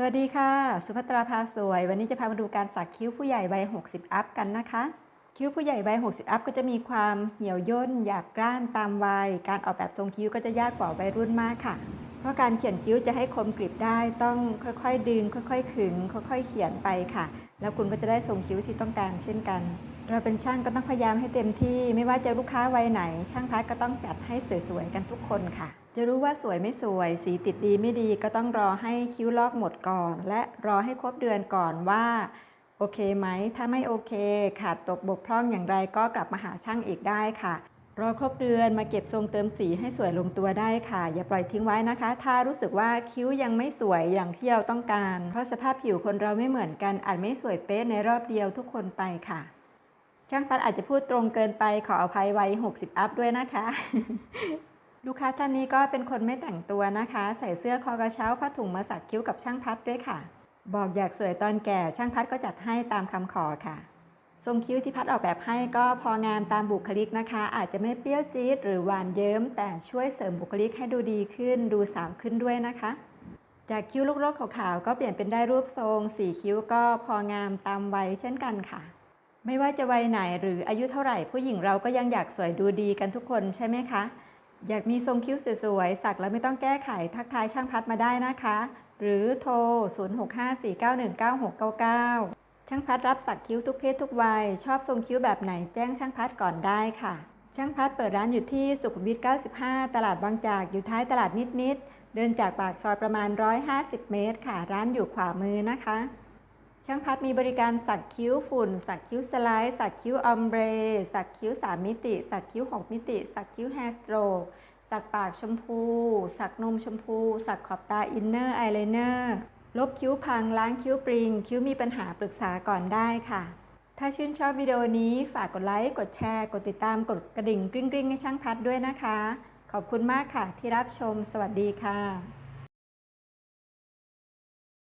สวัสดีค่ะ สุภัตราภาสวย วันนี้จะพามาดูการสักคิ้วผู้ใหญ่วัย60 อัพกันนะคะ คิ้วผู้ใหญ่วัย60 อัพก็จะมีความเหี่ยวย่น หยาบกร้านตามวัย การออกแบบทรงคิ้วก็จะยากกว่าวัยรุ่นมากค่ะ เพราะการเขียนคิ้วจะให้คมกริบได้ ต้องค่อยๆ ดึง ค่อยๆ ขึง ค่อยๆ เขียนไปค่ะ แล้วคุณก็จะได้ทรงคิ้วที่ต้องการเช่นกัน เราเป็นช่างก็ต้องพยายามให้เต็มที่ ไม่ว่าจะลูกค้าวัยไหน ช่างพัดก็ต้องจัดให้สวยๆกันทุกคนค่ะ จะรู้ว่าสวยไม่สวย สีติดดีไม่ดีก็ต้องรอให้คิ้วลอกหมดก่อน และรอให้ครบเดือนก่อนว่าโอเคไหม ถ้าไม่โอเค ขาดตกบกพร่องอย่างไรก็กลับมาหาช่างอีกได้ค่ะ รอครบเดือนมาเก็บทรงเติมสีให้สวยลงตัวได้ค่ะ อย่าปล่อยทิ้งไว้นะคะ ถ้ารู้สึกว่าคิ้วยังไม่สวยอย่างที่เราต้องการ เพราะสภาพผิวคนเราไม่เหมือนกันอาจไม่สวยเป๊ะในรอบเดียวทุกคนไปค่ะ ช่างพัดอาจจะพูดตรงเกินไปขออภัยไวัย60 อัพด้วยนะคะ ลูกค้าท่านนี้ก็เป็นคนไม่แต่งตัวนะคะ ใส่เสื้อคอกระเช้าผ้าถุงมาสักคิ้วกับช่างพัดด้วยค่ะ บอกอยากสวยตอนแก่ช่างพัดก็จัดให้ตามคำขอค่ะ ทรงคิ้วที่พัดออกแบบให้ก็พองามตามบุคลิกนะคะ อาจจะไม่เปรี้ยวจี๊ดหรือหวานเยิ้ม แต่ช่วยเสริมบุคลิกให้ดูดีขึ้น ดูสาวขึ้นด้วยนะคะจากคิ้วลูกโลกขาวๆก็เปลี่ยนเป็นได้รูปทรงสีคิ้วก็พองามตามวัยเช่นกันค่ะ ไม่ว่าจะวัยไหนหรืออายุเท่าไหร่ผู้หญิงเราก็ยังอยากสวยดูดีกันทุกคนใช่ไหมคะ อยากมีทรงคิ้วสวยๆ สักแล้วไม่ต้องแก้ไขทักทายช่างพัดมาได้นะคะ หรือโทร 0654919699 ช่างพัดรับสักคิ้วทุกเพศทุกวัย ชอบทรงคิ้วแบบไหนแจ้งช่างพัดก่อนได้ค่ะ ช่างพัดเปิดร้านอยู่ที่สุขุมวิท 95 ตลาดบางจากอยู่ท้ายตลาดนิดๆ เดินจากปากซอยประมาณ 150 เมตร ค่ะ ร้านอยู่ขวามือนะคะ ช่างพัดมีบริการสักคิ้วฝุ่น สักคิ้วสไลด์ สักคิ้วออมเบร สักคิ้ว3มิติ สักคิ้ว6มิติ สักคิ้วแฮร์สโตรกสักปากชมพู สักนมชมพู สักขอบตาอินเนอร์ไอเลเนอร์ลบคิ้วพังล้างคิ้วปริง คิ้วมีปัญหาปรึกษาก่อนได้ค่ะ ถ้าชื่นชอบวิดีโอนี้ฝากกดไลค์ กดแชร์ กดติดตามกดกระดิ่งกริ๊งๆให้ช่างพัดด้วยนะคะ ขอบคุณมากค่ะที่รับชม สวัสดีค่ะ